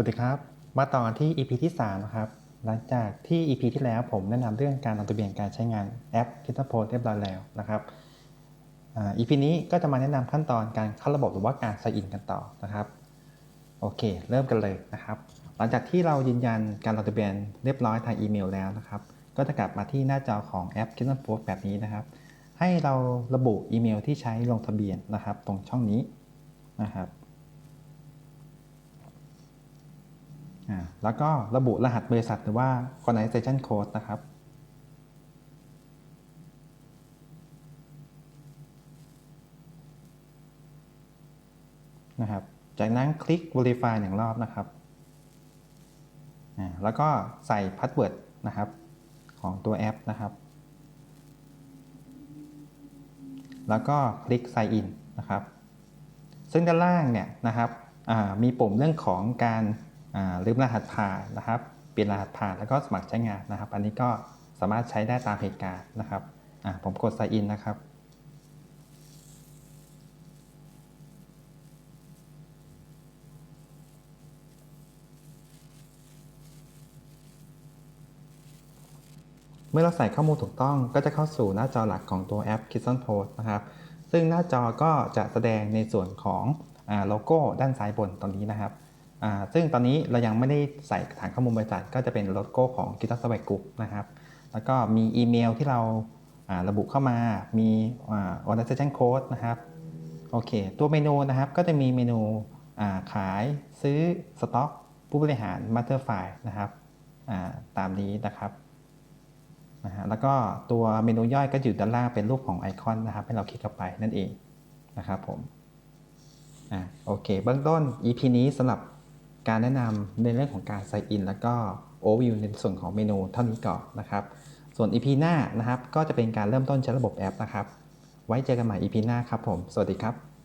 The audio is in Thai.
สวัสดีครับ มาต่อกันที่ EP ที่3นะครับ หลังจากที่ EP ที่แล้วผมแนะนำเรื่องการลงทะเบียนการใช้งานแอป k i t a p o s เรียบร้อยแล้วนะครับอ EP นี้ก็จะมาแนะนำขั้นตอนการเข้าระบบหรือว่าการ sign กันต่อนะครับ โอเค เริ่มกันเลยนะครับ หลังจากที่เรายืนยันการลงทะเบียนเรียบร้อยทางอีเมลแล้วนะครับ ก็จะกลับมาที่หน้าจอของแอป k i t a p o s แบบนี้นะครับ ให้เราระบุอีเมลที่ใช้ลงทะเบียนนะครับ ตรงช่องนี้นะครับ อ่า แล้วก็ระบุรหัสบริษัทหรือว่า organization code นะครับ นะครับ จากนั้นคลิก verify หนึ่งรอบนะครับอ่าแล้วก็ใส่พาสเวิร์ดนะครับ ของตัวแอปนะครับ แล้วก็คลิก sign in นะครับ ซึ่งด้านล่างเนี่ยนะครับอ่ามีปุ่มเรื่องของการ ลืมรหัสผ่านนะครับเปลี่ยนรหัสผ่านแล้วก็สมัครใช้งานนะครับ อันนี้ก็สามารถใช้ได้ตามเหตุการณ์นะครับผมกด sign in นะครับเมื่อเราใส่ข้อมูลถูกต้องก็จะเข้าสู่หน้าจอหลักของตัวแอป k i s s o n Post นะครับ ซึ่งหน้าจอก็จะแสดงในส่วนของอโลโก้ด้านซ้ายบนตรงนี้นะครับ ซึ่งตอนนี้เรายังไม่ได้ใส่ฐานข้อมูลบริษัทก็จะเป็นโลโก้ของ g i t a s w a g Group นะครับ แล้วก็มีอีเมลที่เราระบุเข้ามา มีอ organization code นะครับ โอเค ตัวเมนูนะครับก็จะมีเมนูาขายซื้อสต็อกผู้บริหาร master file นะครับาตามนี้นะครับนะฮะแล้วก็ตัวเมนูย่อยก็อยู่ด้านล่างเป็นรูปของไอคอนนะครับ ให้เราคลิกเข้าไปนั่นเองนะครับผมอ่าโอเคเบื้องต้น EP นี้สำหรับ การแนะนำในเรื่องของการ sign in แล้วก็ overview ในส่วนของเมนูเท่านี้ก่อนนะครับ ส่วน EP หน้านะครับ ก็จะเป็นการเริ่มต้นใช้ระบบแอปนะครับ ไว้เจอกันใหม่ EP หน้าครับผม สวัสดีครับ